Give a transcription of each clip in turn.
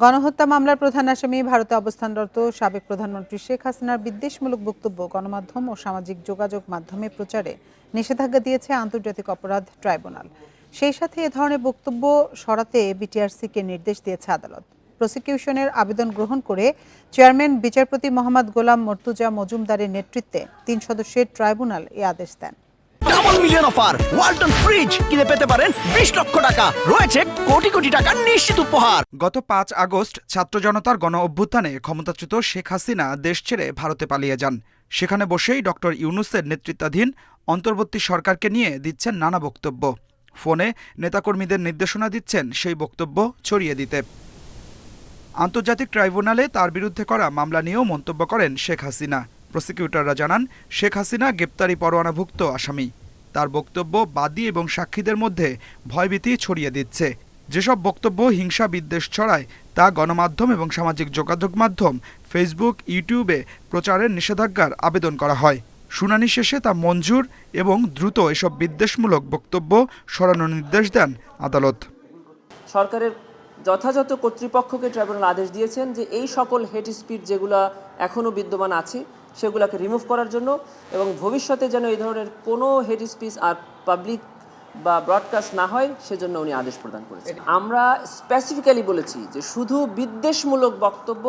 গণহত্যা মামলার প্রধান আসামি, ভারতে অবস্থানরত সাবেক প্রধানমন্ত্রী শেখ হাসিনার বিদ্বেষমূলক বক্তব্য গণমাধ্যম ও সামাজিক যোগাযোগ মাধ্যমে প্রচারে নিষেধাজ্ঞা দিয়েছে আন্তর্জাতিক অপরাধ ট্রাইব্যুনাল। সেই সাথে এ ধরনের বক্তব্য সরাতে বিটিআরসিকে নির্দেশ দিয়েছে আদালত। প্রসিকিউশনের আবেদন গ্রহণ করে চেয়ারম্যান বিচারপতি মোহাম্মদ গোলাম মর্তুজা মজুমদারের নেতৃত্বে তিন সদস্যের ট্রাইব্যুনাল এ আদেশ দেন। মিলিয়ন অফার ওয়ালটন ফ্রিজ কিনে পেতে পারেন বিশ লক্ষ টাকা। রয়েছে কোটি কোটি টাকার নিশ্চিত উপহার। গত পাঁচ আগস্ট ছাত্র জনতার গণ অভ্যুত্থানে ক্ষমতাচ্যুত শেখ হাসিনা দেশ ছেড়ে ভারতে পালিয়ে যান। সেখানে বসেই ডক্টর ইউনুসের নেতৃত্বাধীন অন্তর্বর্তী সরকারকে নিয়ে দিচ্ছেন নানা বক্তব্য। ফোনে নেতাকর্মীদের নির্দেশনা দিচ্ছেন সেই বক্তব্য ছড়িয়ে দিতে। আন্তর্জাতিক ট্রাইব্যুনালে তার বিরুদ্ধে করা মামলা নিয়েও মন্তব্য করেন শেখ হাসিনা। প্রসিকিউটররা জানান, শেখ হাসিনা গ্রেপ্তারি পরোয়ানাভুক্ত আসামি। তার বক্তব্য বাদী এবং সাক্ষীদের মধ্যে ভয়ভীতি ছড়িয়ে দিচ্ছে। যেসব বক্তব্য হিংসা বিদ্বেষ ছড়ায় তা গণমাধ্যম এবং সামাজিক যোগাযোগ মাধ্যম ফেসবুক, ইউটিউবে প্রচারের নিষেধাজ্ঞার আবেদন করা হয়। শুনানি শেষে তা মঞ্জুর এবং দ্রুত এসব বিদ্বেষমূলক বক্তব্য সরানোর নির্দেশ দেন আদালত। সরকারের যথাযথ কর্তৃপক্ষকে ট্রাইব্যুনাল আদেশ দিয়েছেন যে এই সকল হেড স্পিড যেগুলো এখনও বিদ্যমান আছে সেগুলোকে রিমুভ করার জন্য এবং ভবিষ্যতে যেন এই ধরনের কোনো হেড স্পিচ আর পাবলিক বা ব্রডকাস্ট না হয় সেজন্য উনি আদেশ প্রদান করেছেন। আমরা স্পেসিফিক্যালি বলেছি যে শুধু বিদ্বেষমূলক বক্তব্য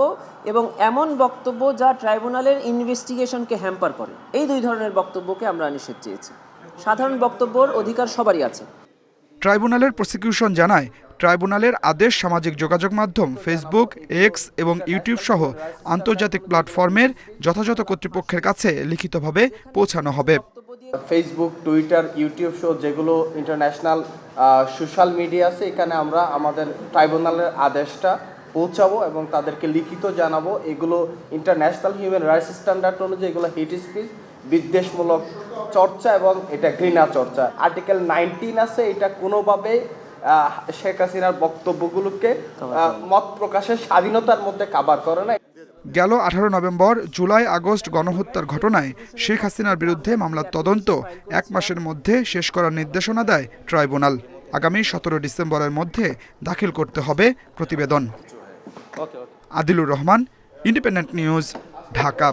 এবং এমন বক্তব্য যা ট্রাইব্যুনালের ইনভেস্টিগেশনকে হ্যাম্পার করে। এই দুই ধরনের বক্তব্যকে আমরা নিষেধ চেয়েছি। সাধারণ বক্তব্যর অধিকার সবারই আছে। ট্রাইব্যুনালের প্রসিকিউশন জানায় ট্রাইব্যুনালের আদেশ সামাজিক যোগাযোগ মাধ্যম ফেসবুক এক্স এবং ইউটিউব সহ আন্তর্জাতিক প্ল্যাটফর্মের যথাযথ কর্তৃপক্ষের কাছে লিখিতভাবে পৌঁছানো হবে। ফেসবুক টুইটার ইউটিউব শো যেগুলো ইন্টারন্যাশনাল সোশ্যাল মিডিয়া আছে এখানে আমরা আমাদের ট্রাইব্যুনালের আদেশটা পৌঁছাবো এবং তাদেরকে লিখিত জানাব। এগুলো ইন্টারন্যাশনাল হিউম্যান রাইটস স্ট্যান্ডার্ড অনুযায়ী এগুলো হেট স্পিচ বিদ্বেষমূলক চর্চা এবং এটা ঘৃণা চর্চা। আর্টিকেল নাইনটিন আছে এটা কোনোভাবে আহ, শেখ হাসিনার বক্তব্যগুলোকে মত প্রকাশের স্বাধীনতার মধ্যে কাবার করে না গেল আঠারো নভেম্বর জুলাই আগস্ট গণহত্যার ঘটনায় শেখ হাসিনার বিরুদ্ধে মামলার তদন্ত এক মাসের মধ্যে শেষ করার নির্দেশনা দেয় ট্রাইব্যুনাল। আগামী সতেরো ডিসেম্বরের মধ্যে দাখিল করতে হবে প্রতিবেদন। Adilur Rahman independent news Dhaka.